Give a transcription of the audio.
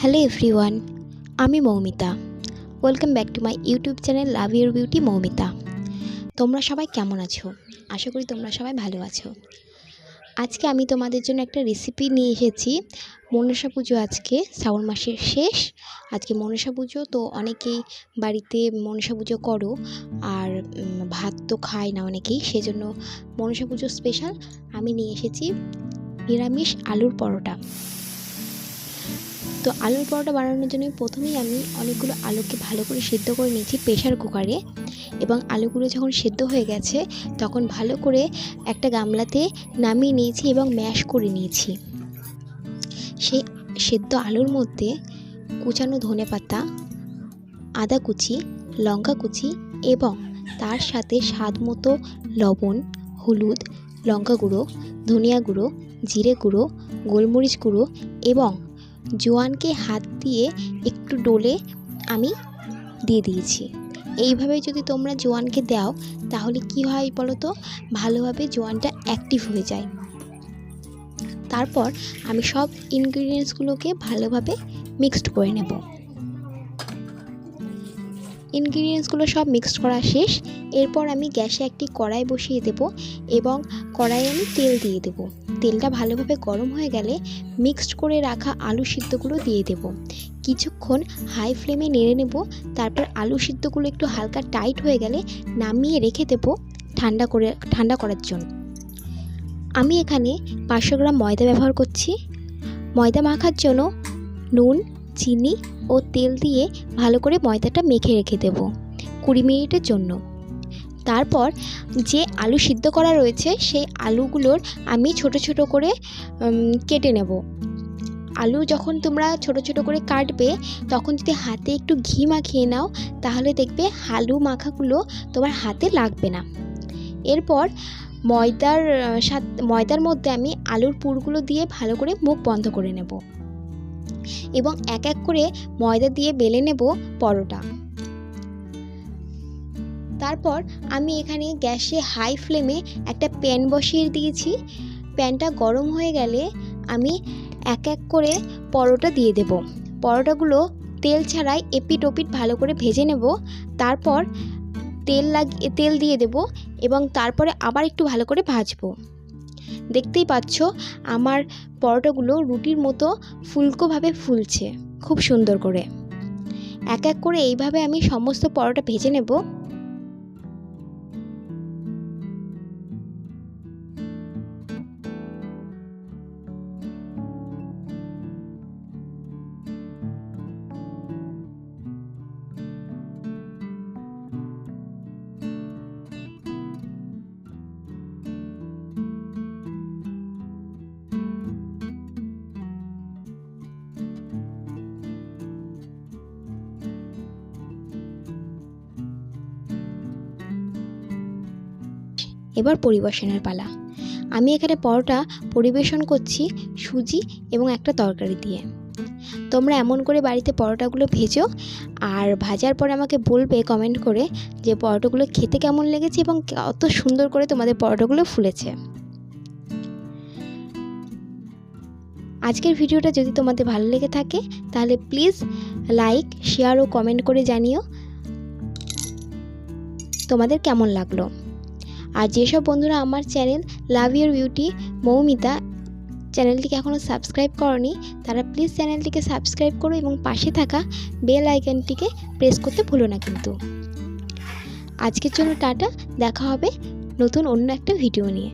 Hello everyone, আমি Moumita. Welcome back to my YouTube channel love your beauty Moumita. তোমরা সবাই কেমন আছো? আশা করি তোমরা সবাই ভালো আছো। আজকে আমি তোমাদের জন্য একটা রেসিপি নিয়ে এসেছি। মনসা পুজো আজকে, শ্রাবণ মাসের শেষ। আজকে মনসা পুজো, তো অনেকেই বাড়িতে মনসা পুজো করো, আর ভাত তো খায় না অনেকেই, সেজন্য মনসা পুজো স্পেশাল আমি নিয়ে এসেছি নিরামিষ আলুর পরোটা। তো আলুর পরোটা বানানোর জন্য প্রথমেই আমি অনেকগুলো আলুকে ভালো করে সেদ্ধ করে নিয়েছি প্রেশার কুকারে। এবং আলুগুলো যখন সেদ্ধ হয়ে গেছে, তখন ভালো করে একটা গামলাতে নামিয়ে নিয়েছি এবং ম্যাশ করে নিয়েছি। সেই সেদ্ধ আলুর মধ্যে কুচানো ধনে পাতা, আদা কুচি, লঙ্কা কুচি এবং তার সাথে স্বাদ মতো লবণ, হলুদ, লঙ্কা গুঁড়ো, ধনিয়া গুঁড়ো, জিরে গুঁড়ো, গোলমরিচ গুঁড়ো এবং জোয়ানকে হাত দিয়ে একটু ডোলে আমি দিয়ে দিয়েছি। এইভাবে যদি তোমরা জোয়ানকে দাও, তাহলে কি হয় বলো তো ভালোভাবে জোয়ানটা অ্যাক্টিভ হয়ে যায়। তারপর আমি সব ইনগ্রিডিয়েন্টসগুলোকে ভালোভাবে মিক্সড করে নেব। ইনগ্রিডিয়েন্টসগুলো সব মিক্সড করা শেষ। এরপর আমি গ্যাসে একটি কড়াই বসিয়ে দেব এবং কড়াইয়ে আমি তেল দিয়ে দেব। তেলটা ভালোভাবে গরম হয়ে গেলে মিক্সড করে রাখা আলু সিদ্ধগুলো দিয়ে দেব। কিছুক্ষণ হাই ফ্লেমে নেড়ে নেব। তারপর আলু সিদ্ধগুলো একটু হালকা টাইট হয়ে গেলে নামিয়ে রেখে দেব ঠান্ডা করে, ঠান্ডা করার জন্য। আমি এখানে পাঁচশো গ্রাম ময়দা ব্যবহার করছি। ময়দা মাখার জন্য নুন, চিনি ও তেল দিয়ে ভালো করে ময়দাটা মেখে রেখে দেব কুড়ি মিনিটের জন্য। তারপর যে আলু সিদ্ধ করা রয়েছে, সেই আলুগুলোর আমি ছোট ছোট করে কেটে নেব। আলু যখন তোমরা ছোট ছোট করে কাটবে, তখন যদি হাতে একটু ঘি মাখিয়ে নাও, তাহলে দেখবে আলু মাখাগুলো তোমার হাতে লাগবে না। এরপর ময়দার সাথ ময়দার মধ্যে আমি আলুর পুরগুলো দিয়ে ভালো করে মুখ বন্ধ করে নেব। এবং এক এক করে ময়দা দিয়ে বেলে নেব পরোটা। তারপর আমি এখানে গ্যাসে হাই ফ্লেমে একটা প্যান বসিয়ে দিয়েছি। প্যানটা গরম হয়ে গেলে আমি এক এক করে পরোটা দিয়ে দেব। পরোটাগুলো তেল ছাড়াই এপিট ওপিট ভালো করে ভেজে নেব। তারপর তেল লাগিয়ে তেল দিয়ে দেব এবং তারপরে আবার একটু ভালো করে ভাজবো। দেখতেই পাচ্ছ আমার পরোটাগুলো রুটির মতো ফুলকোভাবে ফুলছে, খুব সুন্দর করে। এক এক করে এইভাবে আমি সমস্ত পরোটা ভেজে নেব। এবার পরিবেশনের পালা। আমি এখানে পরোটা পরিবেশন করছি, সুজি এবং একটা তরকারি দিয়ে। তোমরা এমন করে বাড়িতে পরোটাগুলো ভেজো আর ভাজার পরে আমাকে বলবে কমেন্ট করে যে পরোটাগুলো খেতে কেমন লেগেছে এবং কত সুন্দর করে তোমাদের পরোটাগুলো ফুলেছে। আজকের ভিডিওটা যদি তোমাদের ভালো লেগে থাকে, তাহলে প্লিজ লাইক শেয়ার ও কমেন্ট করে জানিও। তোমাদের কেমন লাগল? আর যেসব বন্ধুরা আমার channel love your beauty, Moumita চ্যানেলটিকে এখনও সাবস্ক্রাইব করনি, তারা প্লিজ চ্যানেলটিকে সাবস্ক্রাইব করো এবং পাশে থাকা বেল আইকনটিকে প্রেস করতে ভুলো না কিন্তু। আজকের জন্য টাটা, দেখা হবে নতুন অন্য একটা ভিডিও নিয়ে।